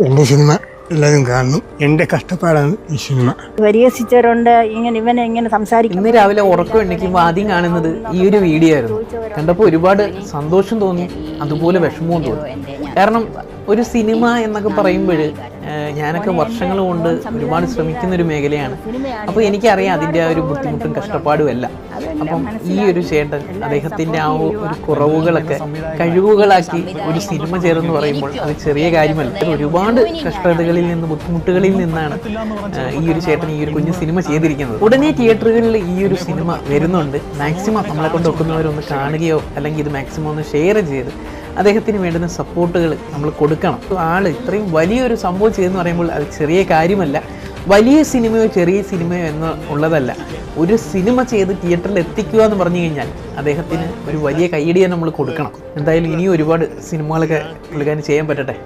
എന്റെ സിനിമ എല്ലാവരും കാണുന്നു. എന്റെ കഷ്ടപ്പാടാണ് ഈ സിനിമ. പരിഹസിച്ചവരുണ്ട്. ഇങ്ങനെ ഇവനെ ഇങ്ങനെ സംസാരിക്കും. ഇന്ന് രാവിലെ ഉറക്കം എണ്ണിക്കുമ്പോൾ ആദ്യം കാണുന്നത് ഈ ഒരു വീഡിയോ ആയിരുന്നു. കണ്ടപ്പോൾ ഒരുപാട് സന്തോഷം തോന്നി. അതുപോലെ വിഷമവും തോന്നി. കാരണം ഒരു സിനിമ എന്നൊക്കെ പറയുമ്പോൾ ഞാനൊക്കെ വർഷങ്ങൾ കൊണ്ട് ഒരുപാട് ശ്രമിക്കുന്ന ഒരു മേഖലയാണ്. അപ്പോൾ എനിക്കറിയാം അതിന്റെ ആ ഒരു ബുദ്ധിമുട്ടും കഷ്ടപ്പാടും എല്ലാം. അപ്പം ഈ ഒരു ചേട്ടൻ അദ്ദേഹത്തിന്റെ ആ ഒരു കുറവുകളൊക്കെ കഴിവുകളാക്കി ഒരു സിനിമ ചേർന്ന് പറയുമ്പോൾ അത് ചെറിയ കാര്യമല്ല. ഒരുപാട് കഷ്ടതകളിൽ നിന്ന് ബുദ്ധിമുട്ടുകളിൽ നിന്നാണ് ഈ ഒരു ചേട്ടൻ ഈ ഒരു കുഞ്ഞു സിനിമ ചെയ്തിരിക്കുന്നത്. ഉടനെ തിയേറ്ററുകളിൽ ഈ ഒരു സിനിമ വരുന്നുണ്ട്. മാക്സിമം നമ്മളെ കൊണ്ട് ഒക്കുന്നവരൊന്ന് കാണുകയോ അല്ലെങ്കിൽ ഇത് മാക്സിമം ഒന്ന് ഷെയർ ചെയ്ത് അദ്ദേഹത്തിന് വേണ്ടുന്ന സപ്പോർട്ടുകൾ നമ്മൾ കൊടുക്കണം. ആൾ ഇത്രയും വലിയൊരു സംഭവം ചെയ്തെന്ന് പറയുമ്പോൾ അത് ചെറിയ കാര്യമല്ല. വലിയ സിനിമയോ ചെറിയ സിനിമയോ എന്ന് ഉള്ളതല്ല. ഒരു സിനിമ ചെയ്ത് തിയേറ്ററിൽ എത്തിക്കുക എന്ന് പറഞ്ഞു കഴിഞ്ഞാൽ അദ്ദേഹത്തിന് ഒരു വലിയ കൈയടിയെ നമ്മൾ കൊടുക്കണം. എന്തായാലും ഇനിയും ഒരുപാട് സിനിമകളൊക്കെ പുള്ളിക്കാരന് ചെയ്യാൻ പറ്റട്ടെ.